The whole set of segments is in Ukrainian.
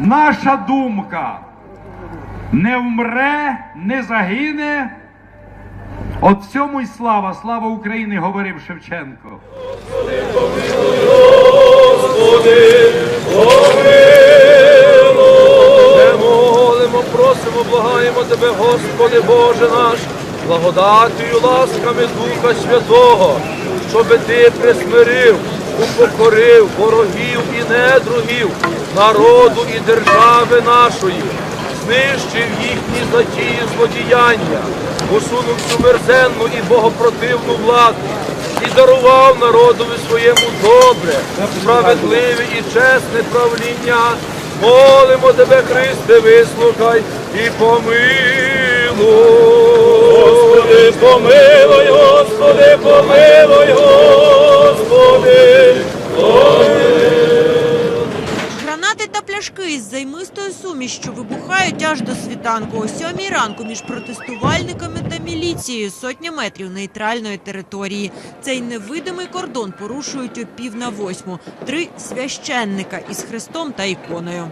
наша думка не вмре, не загине. От цьому й слава, слава України, говорив Шевченко. Ми молимо, просимо, благаємо Тебе, Господи Боже наш, благодатію, ласками Духа Святого, щоби Ти присмирив, упокорив ворогів і недругів, народу і держави нашої, знищив їхні затії злодіяння, усунув всю мерзенну і богопротивну владу і дарував народові своєму добре, справедливе і чесне правління. Молимо тебе, Христе, вислухай і помилуй. Господи, помилуй, пляшки із займистою сумішчю вибухають аж до світанку. О сьомій ранку між протестувальниками та міліцією сотня метрів нейтральної території. Цей невидимий кордон порушують о пів на восьму. Три священника із хрестом та іконою.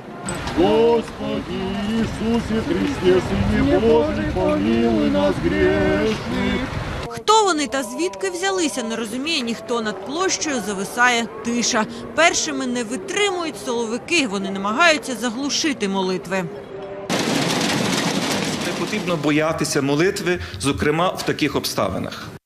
Господи Иисусе Христе, Сыне Божий, помилуй нас грешных. Вони та звідки взялися, не розуміє ніхто. Над площею зависає тиша. Першими не витримують соловики. Вони намагаються заглушити молитви. Не потрібно боятися молитви, зокрема в таких обставинах.